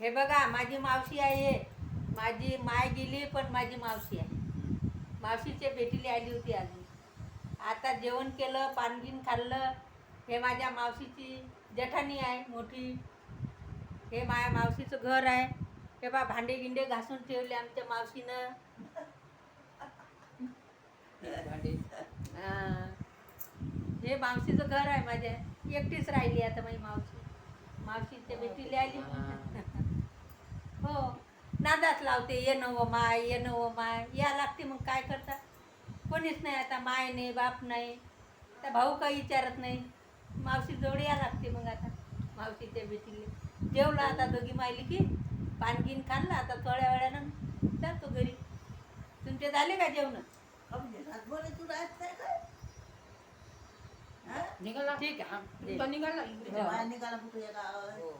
हे बघा माझी मावशी आहे. माझी माय गेली पण माझी मावशी आहे. मावशीच्या भेटीला आली होती अजून. आता जेवण केलं पानगिन खाल्लं. हे माझ्या मावशीची जठानी आहे मोठी. हे माझ्या मावशीचं घर आहे. हे बा भांडे गिंडे घासून ठेवले आमच्या मावशीनं. हा. हे मावशीचं घर आहे माझ्या. एकटीच राहिली आता माझी मावशी. मावशीच्या भेटीला आली. हो. नादाच लावते ये नव माय ये नव माय. या लागते मग काय करता? कोणीच नाही आता माय नाही बाप नाही. त्या भाऊ काही विचारत नाही. मावशी जवळ या लागते मग आता. मावशीच्या भेटीले जेवलं आता दोघी मायली की पानगिन खाल्लं आता थोड्या वेळानं जातो घरी. तुमचे झाले का जेवण? तू राहत? निघाला. ठीक आहे तो निघाला तुझ्या बाहेर निघाला कुठे गेला हो.